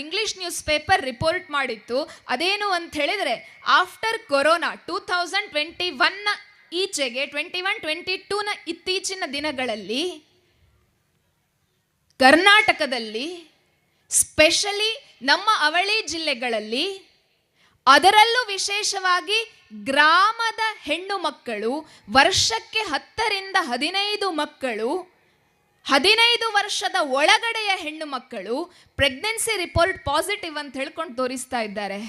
English news paper report ಮಾಡಿತ್ತು. ಅದೇನು ಅಂತ ಹೇಳಿದ್ರೆ after corona two thousand twenty ಒನ್ನ ಈಚೆಗೆ ಟ್ವೆಂಟಿ ಒನ್ ಟ್ವೆಂಟಿ ಟೂನ ಇತ್ತೀಚಿನ ದಿನಗಳಲ್ಲಿ ಕರ್ನಾಟಕದಲ್ಲಿ ಸ್ಪೆಷಲಿ ನಮ್ಮ ಅವಳಿ ಜಿಲ್ಲೆಗಳಲ್ಲಿ, ಅದರಲ್ಲೂ ವಿಶೇಷವಾಗಿ ಗ್ರಾಮದ ಹೆಣ್ಣು ಮಕ್ಕಳು, ವರ್ಷಕ್ಕೆ ಹತ್ತರಿಂದ ಹದಿನೈದು ಮಕ್ಕಳು ಹದಿನೈದು ವರ್ಷದ ಒಳಗಡೆಯ ಹೆಣ್ಣು ಮಕ್ಕಳು ಪ್ರೆಗ್ನೆನ್ಸಿ ರಿಪೋರ್ಟ್ ಪಾಸಿಟಿವ್ ಅಂತ ಹೇಳ್ಕೊಂಡು ತೋರಿಸ್ತಾ ಇದ್ದಾರೆ.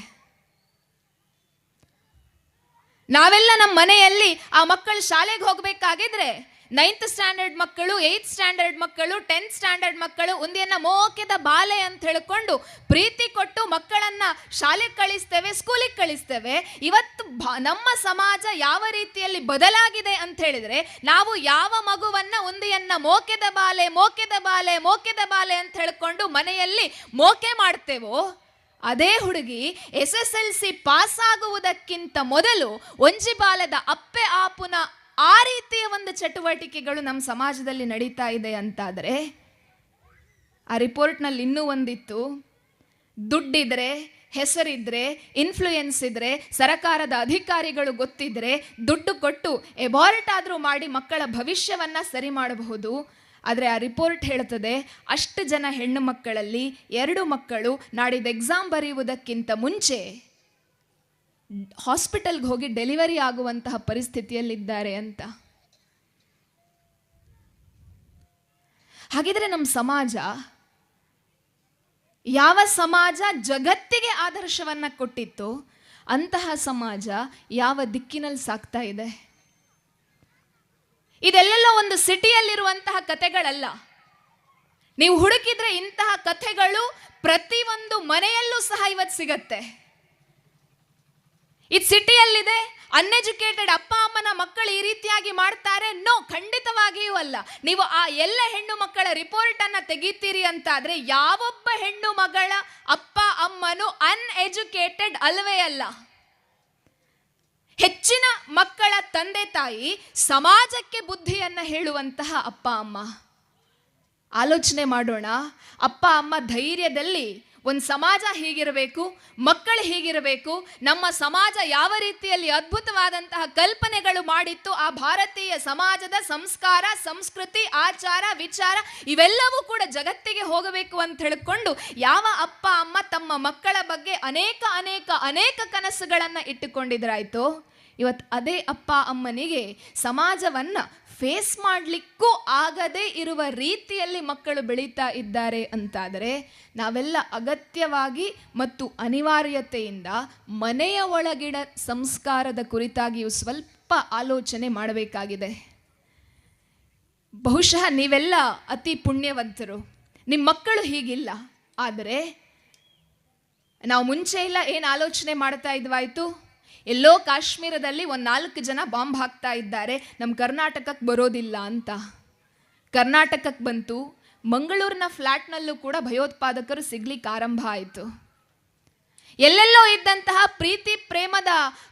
ನಾವೆಲ್ಲ ನಮ್ಮ ಮನೆಯಲ್ಲಿ ಆ ಮಕ್ಕಳು ಶಾಲೆಗೆ ಹೋಗಬೇಕಾಗಿದ್ರೆ ನೈನ್ತ್ ಸ್ಟ್ಯಾಂಡರ್ಡ್ ಮಕ್ಕಳು ಏಯ್ತ್ ಸ್ಟ್ಯಾಂಡರ್ಡ್ ಮಕ್ಕಳು ಟೆಂತ್ ಸ್ಟ್ಯಾಂಡರ್ಡ್ ಮಕ್ಕಳು ಒಂದಿನ ಮೋಕೆದ ಬಾಲೆ ಅಂತ ಹೇಳ್ಕೊಂಡು ಪ್ರೀತಿ ಕೊಟ್ಟು ಮಕ್ಕಳನ್ನ ಶಾಲೆಗೆ ಕಳಿಸ್ತೇವೆ ಸ್ಕೂಲಿಗೆ ಕಳಿಸ್ತೇವೆ. ಇವತ್ತು ನಮ್ಮ ಸಮಾಜ ಯಾವ ರೀತಿಯಲ್ಲಿ ಬದಲಾಗಿದೆ ಅಂತ ಹೇಳಿದ್ರೆ, ನಾವು ಯಾವ ಮಗುವನ್ನ ಒಂದಿಯನ್ನ ಮೋಕೆದ ಬಾಲೆ ಮೋಕೆದ ಬಾಲೆ ಮೋಕೆದ ಬಾಲೆ ಅಂತ ಹೇಳ್ಕೊಂಡು ಮನೆಯಲ್ಲಿ ಮೋಕೆ ಮಾಡ್ತೇವೋ, ಅದೇ ಹುಡುಗಿ S S L C pass ಆಗುವುದಕ್ಕಿಂತ ಮೊದಲು ಒಂಜಿಬಾಲದ ಅಪ್ಪೆ, ಆಪುನ ಆ ರೀತಿಯ ಒಂದು ಚಟುವಟಿಕೆಗಳು ನಮ್ಮ ಸಮಾಜದಲ್ಲಿ ನಡೀತಾ ಇದೆ ಅಂತಾದರೆ, ಆ ರಿಪೋರ್ಟ್ನಲ್ಲಿ ಇನ್ನೂ ಒಂದಿತ್ತು, ದುಡ್ಡಿದ್ರೆ, ಹೆಸರಿದ್ರೆ ಇನ್ಫ್ಲೂಯೆನ್ಸ್ ಇದ್ರೆ, ಸರಕಾರದ ಅಧಿಕಾರಿಗಳು ಗೊತ್ತಿದ್ರೆ, ದುಡ್ಡು ಕೊಟ್ಟು ಎಬಾರ್ಟ್ ಆದರೂ ಮಾಡಿ ಮಕ್ಕಳ ಭವಿಷ್ಯವನ್ನು ಸರಿ ಮಾಡಬಹುದು. ಆದರೆ ಆ ರಿಪೋರ್ಟ್ ಹೇಳ್ತದೆ, ಅಷ್ಟು ಜನ ಹೆಣ್ಣು ಮಕ್ಕಳಲ್ಲಿ ಎರಡು ಮಕ್ಕಳು ನಾಡಿದ ಎಕ್ಸಾಮ್ ಬರೆಯುವುದಕ್ಕಿಂತ ಮುಂಚೆ ಹಾಸ್ಪಿಟಲ್ಗೆ ಹೋಗಿ ಡೆಲಿವರಿ ಆಗುವಂತಹ ಪರಿಸ್ಥಿತಿಯಲ್ಲಿದ್ದಾರೆ ಅಂತ. ಹಾಗಿದ್ರೆ ನಮ್ಮ ಸಮಾಜ, ಯಾವ ಸಮಾಜ ಜಗತ್ತಿಗೆ ಆದರ್ಶವನ್ನ ಕೊಟ್ಟಿತ್ತು ಅಂತಹ ಸಮಾಜ ಯಾವ ದಿಕ್ಕಿನಲ್ಲಿ ಸಾಕ್ತಾ ಇದೆ? ಇದೆಲ್ಲೆಲ್ಲ ಒಂದು ಸಿಟಿಯಲ್ಲಿರುವಂತಹ ಕಥೆಗಳಲ್ಲ. ನೀವು ಹುಡುಕಿದ್ರೆ ಇಂತಹ ಕಥೆಗಳು ಪ್ರತಿಯೊಂದು ಮನೆಯಲ್ಲೂ ಸಹ ಇವತ್ತು ಸಿಗತ್ತೆ. ಇದು ಸಿಟಿಯಲ್ಲಿದೆ ಅನ್ಎಜುಕೇಟೆಡ್ ಅಪ್ಪ, ಅಮ್ಮನ ಮಕ್ಕಳು ಈ ರೀತಿಯಾಗಿ ಮಾಡ್ತಾರೆ ನೋ ಖಂಡಿತವಾಗಿಯೂ ಅಲ್ಲ. ನೀವು ಆ ಎಲ್ಲ ಹೆಣ್ಣು ಮಕ್ಕಳ ರಿಪೋರ್ಟ್ ಅನ್ನ ತೆಗಿತೀರಿ ಅಂತಾದ್ರೆ ಯಾವೊಬ್ಬ ಹೆಣ್ಣು ಮಗಳ ಅಪ್ಪ, ಅಮ್ಮನು ಅನ್ಎಜುಕೇಟೆಡ್ ಅಲ್ವೇ ಅಲ್ಲ. ಹೆಚ್ಚಿನ ಮಕ್ಕಳ ತಂದೆ ತಾಯಿ ಸಮಾಜಕ್ಕೆ ಬುದ್ಧಿಯನ್ನ ಹೇಳುವಂತಹ ಅಪ್ಪ, ಅಮ್ಮ. ಆಲೋಚನೆ ಮಾಡೋಣ. ಅಪ್ಪ, ಅಮ್ಮ ಧೈರ್ಯದಲ್ಲಿ ಒಂದು ಸಮಾಜ ಹೀಗಿರಬೇಕು, ಮಕ್ಕಳು ಹೀಗಿರಬೇಕು, ನಮ್ಮ ಸಮಾಜ ಯಾವ ರೀತಿಯಲ್ಲಿ ಅದ್ಭುತವಾದಂತಹ ಕಲ್ಪನೆಗಳು ಮಾಡಿತ್ತು, ಆ ಭಾರತೀಯ ಸಮಾಜದ ಸಂಸ್ಕಾರ, ಸಂಸ್ಕೃತಿ, ಆಚಾರ, ವಿಚಾರ, ಇವೆಲ್ಲವೂ ಕೂಡ ಜಗತ್ತಿಗೆ ಹೋಗಬೇಕು ಅಂತ ಹೇಳಿಕೊಂಡು ಯಾವ ಅಪ್ಪ, ಅಮ್ಮ ತಮ್ಮ ಮಕ್ಕಳ ಬಗ್ಗೆ ಅನೇಕ ಅನೇಕ ಅನೇಕ ಕನಸುಗಳನ್ನು ಇಟ್ಟುಕೊಂಡಿದ್ರಾಯ್ತು. ಇವತ್ತು ಅದೇ ಅಪ್ಪ, ಅಮ್ಮನಿಗೆ ಸಮಾಜವನ್ನ ಫೇಸ್ ಮಾಡಲಿಕ್ಕೂ ಆಗದೇ ಇರುವ ರೀತಿಯಲ್ಲಿ ಮಕ್ಕಳು ಬೆಳೀತಾ ಇದ್ದಾರೆ ಅಂತಾದರೆ ನಾವೆಲ್ಲ ಅಗತ್ಯವಾಗಿ ಮತ್ತು ಅನಿವಾರ್ಯತೆಯಿಂದ ಮನೆಯ ಒಳಗಿಡ ಸಂಸ್ಕಾರದ ಕುರಿತಾಗಿಯೂ ಸ್ವಲ್ಪ ಆಲೋಚನೆ ಮಾಡಬೇಕಾಗಿದೆ. ಬಹುಶಃ ನೀವೆಲ್ಲ ಅತಿ ಪುಣ್ಯವಂತರು. ನಿಮ್ಮ ಮಕ್ಕಳು ಹೀಗಿಲ್ಲ. ಆದರೆ ನಾವು ಮುಂಚೆ ಇಲ್ಲ ಏನು ಆಲೋಚನೆ ಮಾಡ್ತಾ ಇದ್ವಾಯ್ತು? ಎಲ್ಲೋ ಕಾಶ್ಮೀರದಲ್ಲಿ ಒಂದು ನಾಲ್ಕು ಜನ ಬಾಂಬ್ ಹಾಕ್ತಾ ಇದ್ದಾರೆ. ನಮ್ಮ ಕರ್ನಾಟಕಕ್ಕೆ ಬರೋದಿಲ್ಲ ಅಂತ. ಕರ್ನಾಟಕಕ್ಕೆ ಬಂತು. ಮಂಗಳೂರಿನ ಫ್ಲ್ಯಾಟ್ನಲ್ಲೂ ಕೂಡ ಭಯೋತ್ಪಾದಕರು ಸಿಗ್ಲಿಕ್ಕೆ ಆರಂಭ ಆಯಿತು. ಎಲ್ಲೆಲ್ಲೋ ಇದ್ದಂತಹ ಪ್ರೀತಿ, ಪ್ರೇಮದ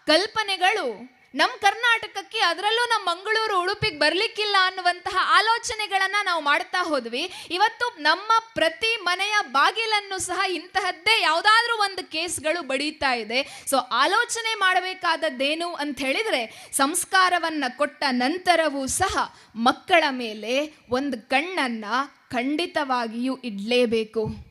ಕಲ್ಪನೆಗಳು ನಮ್ಮ ಕರ್ನಾಟಕಕ್ಕೆ ಅದರಲ್ಲೂ ನಮ್ಮ ಮಂಗಳೂರು ಉಡುಪಿಗೆ ಬರಲಿಕ್ಕಿಲ್ಲ ಅನ್ನುವಂತಹ ಆಲೋಚನೆಗಳನ್ನು ನಾವು ಮಾಡ್ತಾ ಹೋದ್ವಿ. ಇವತ್ತು ನಮ್ಮ ಪ್ರತಿ ಮನೆಯ ಬಾಗಿಲನ್ನು ಸಹ ಇಂತಹದ್ದೇ ಯಾವುದಾದ್ರೂ ಒಂದು ಕೇಸ್ಗಳು ಬಡೀತಾ ಇದೆ. ಸೊ, ಆಲೋಚನೆ ಮಾಡಬೇಕಾದದ್ದೇನು ಅಂತ ಹೇಳಿದರೆ, ಸಂಸ್ಕಾರವನ್ನು ಕೊಟ್ಟ ನಂತರವೂ ಸಹ ಮಕ್ಕಳ ಮೇಲೆ ಒಂದು ಕಣ್ಣನ್ನು ಖಂಡಿತವಾಗಿಯೂ ಇಡಲೇಬೇಕು.